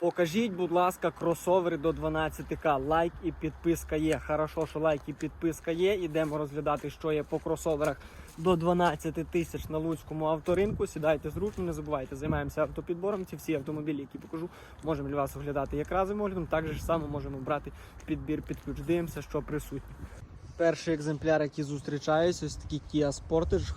Покажіть, будь ласка, кросовери до 12к. Лайк і підписка є. Хорошо, що лайк і підписка є. Ідемо розглядати, що є по кросоверах до 12 тисяч на Луцькому авторинку. Сідайте зручно, не забувайте. Займаємося автопідбором. Ці всі автомобілі, які покажу, можемо для вас оглядати як разовим оглядом. Так же само можемо брати підбір під ключ. Дивимося, що присутнє. Перший екземпляр, який зустрічаються, ось такий Kia Sportage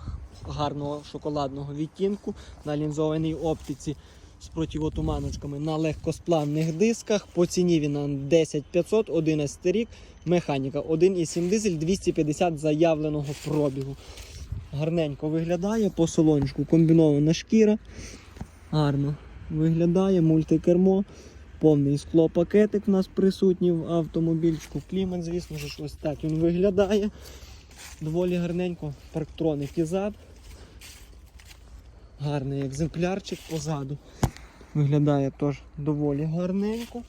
гарного шоколадного відтінку на лінзованій оптиці з противотуманочками на легкосплавних дисках. По ціні він на 10500, 11 рік, механіка 1,7 дизель, 250 заявленого пробігу. Гарненько виглядає, по салончику комбінована шкіра. Гарно виглядає, мультикермо. Повний склопакетик у нас присутній в автомобільчику. Клімат, звісно ж, ось так він виглядає. Доволі гарненько. Парктроники зад. Гарний екземплярчик позаду. Виглядає теж доволі гарненько.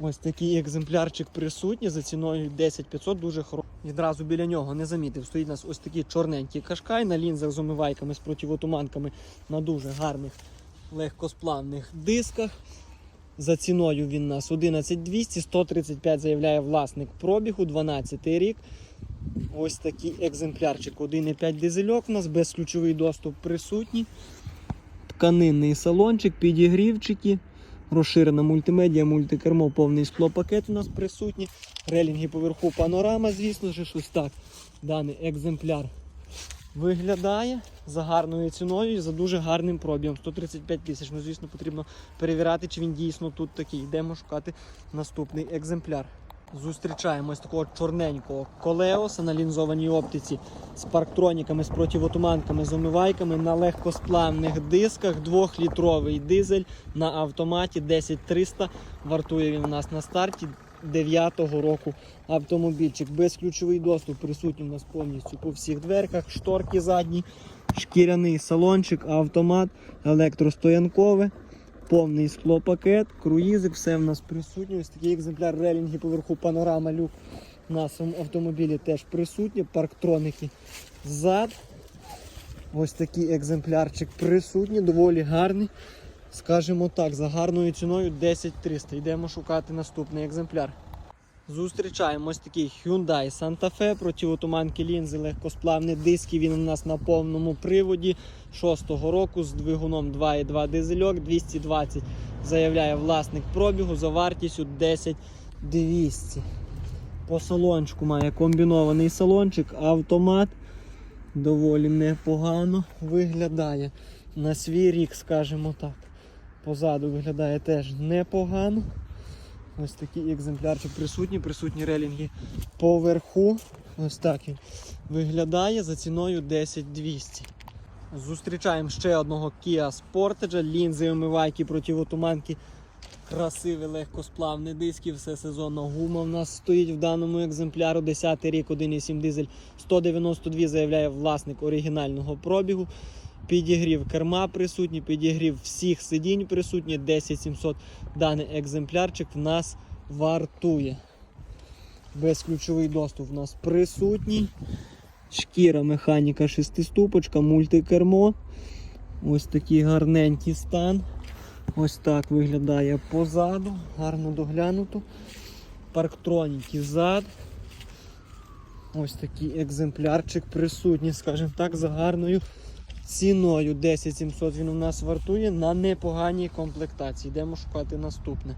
Ось такий екземплярчик присутній за ціною 10500, дуже хороший. Відразу біля нього не замітив. Стоїть у нас ось такий чорненький кашкай на лінзах з омивайками, з противотуманками на дуже гарних легкосплавних дисках. За ціною він у нас 11200, 135 заявляє власник пробігу, 12 рік. Ось такий екземплярчик 1,5 дизельок у нас, безключовий доступ присутній. Тканинний салончик, підігрівчики, розширена мультимедіа, мультикермо, повний склопакет у нас присутній. Релінги поверху панорама, звісно ж, ось так. Даний екземпляр виглядає за гарною ціною і за дуже гарним пробігом. 135 тисяч. Ну, звісно, потрібно перевіряти, чи він дійсно тут такий. Йдемо шукати наступний екземпляр. Зустрічаємо ось такого чорненького колеоса на лінзованій оптиці з парктроніками, з противотуманками, з омивайками на легкосплавних дисках. Двохлітровий дизель на автоматі 10300. Вартує він у нас на старті 9-го року автомобільчик. Безключовий доступ присутній у нас повністю по всіх дверках, шторки задні, шкіряний салончик, автомат, електростоянкове. Повний склопакет, круїзик, все в нас присутнє. Ось такий екземпляр релінги поверху панорама люк в нашому автомобілі теж присутні. Парктроники ззад. Ось такий екземплярчик присутній, доволі гарний. Скажімо так, за гарною ціною 10300. Йдемо шукати наступний екземпляр. Зустрічаємо ось такий Hyundai Santa Fe, противотуманки лінзи, легкосплавні диски. Він у нас на повному приводі 6-го року з двигуном 2,2 дизельок, 220 заявляє власник пробігу за вартістю 10200. По салончику має комбінований салончик, автомат. Доволі непогано виглядає на свій рік, скажімо так. Позаду виглядає теж непогано. Ось такий екземплярчик присутній, присутні релінги поверху. Ось так він виглядає за ціною 10200. Зустрічаємо ще одного Kia Sportage, лінзи, омивайки, противотуманки. Красивий легкосплавний диски, все сезонна гума в нас стоїть в даному екземпляру. 10 рік, 1,7 дизель, 192 заявляє власник оригінального пробігу. Підігрів керма присутній, підігрів всіх сидінь присутній, 10700 даний екземплярчик в нас вартує. Безключовий доступ в нас присутній. Шкіра механіка шестиступочка, мультикермо. Ось такий гарненький стан. Ось так виглядає позаду, гарно доглянуто. Парктроніки зад. Ось такий екземплярчик присутній, скажімо так, за гарною ціною 10700 він у нас вартує на непоганій комплектації. Йдемо шукати наступне.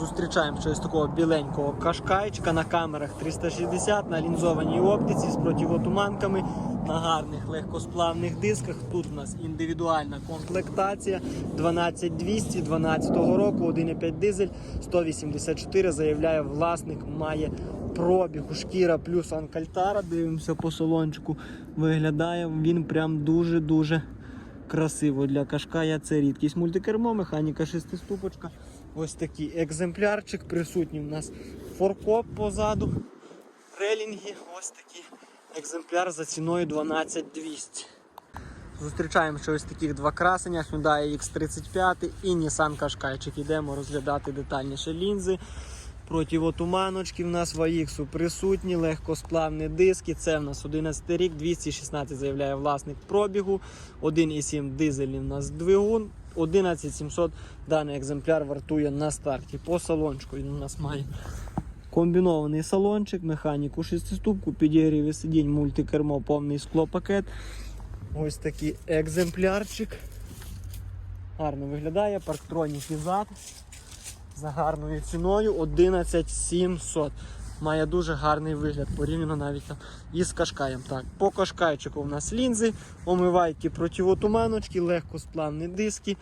Зустрічаємо щось такого біленького кашкайчика на камерах 360 на лінзованій оптиці з противотуманками, на гарних легкосплавних дисках. Тут у нас індивідуальна комплектація 12200 12 року, 1,5 дизель, 184 заявляє власник, має пробігу шкіра плюс анкальтара. Дивимося по салончику. Виглядає він прям дуже-дуже красиво для кашкая. Це рідкість мультикермо, механіка шестиступочка. Ось такий екземплярчик. Присутній у нас форкоп позаду. Релінги. Ось такий екземпляр за ціною 12200. Зустрічаємо ще ось таких два красення Hyundai X35 і Nissan Qashqai. Йдемо розглядати детальніше лінзи. Противотуманочки в нас в AX присутні, легкосплавні диски. Це в нас 11 рік, 216 заявляє власник пробігу. 1,7 дизельний в нас двигун. 11 700 даний екземпляр вартує на старті. По салончику він у нас має комбінований салончик, механіку шестиступку, підігріві сидінь, мультикермо, повний склопакет. Ось такий екземплярчик. Гарно виглядає, парктроніки зад за гарною ціною 11700. Має дуже гарний вигляд, порівняно навіть там із кашкаєм. Так, по кашкайчику у нас лінзи, омивайки противотуманочки, легкосплавні диски.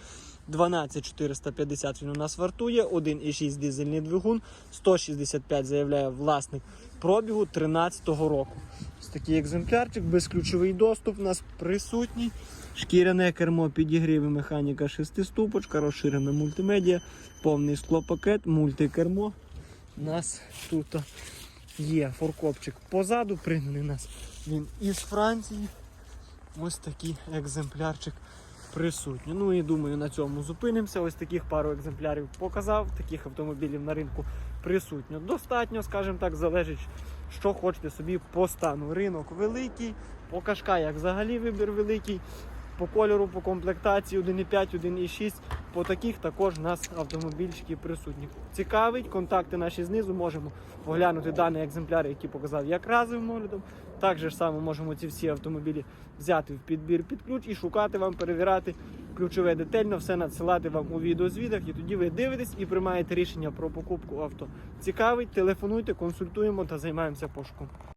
12450 він у нас вартує, 1,6 дизельний двигун, 165 заявляє власник пробігу 13-го року. Ось такий екземплярчик, безключовий доступ у нас присутній. Шкіряне кермо, підігрів механіка шестиступочка, розширена мультимедіа, повний склопакет, мультикермо. У нас тут є форкопчик позаду, пригнаний нас він із Франції. Ось такий екземплярчик присутній. Ну і думаю, на цьому зупинимося. Ось таких пару екземплярів показав, таких автомобілів на ринку присутньо. Достатньо, скажімо так, залежить, що хочете собі по стану. Ринок великий, по кашкаях взагалі вибір великий. По кольору, по комплектації 1,5, 1,6. По таких також у нас автомобільчики присутні. Цікавить, контакти наші знизу можемо оглянути дані екземпляри, які показав як разовим оглядом. Так же само можемо ці всі автомобілі взяти в підбір під ключ і шукати вам, перевіряти ключове детально, все надсилати вам у відеозвідах. І тоді ви дивитесь і приймаєте рішення про покупку авто. Цікавить, телефонуйте, консультуємо та займаємося пошуком.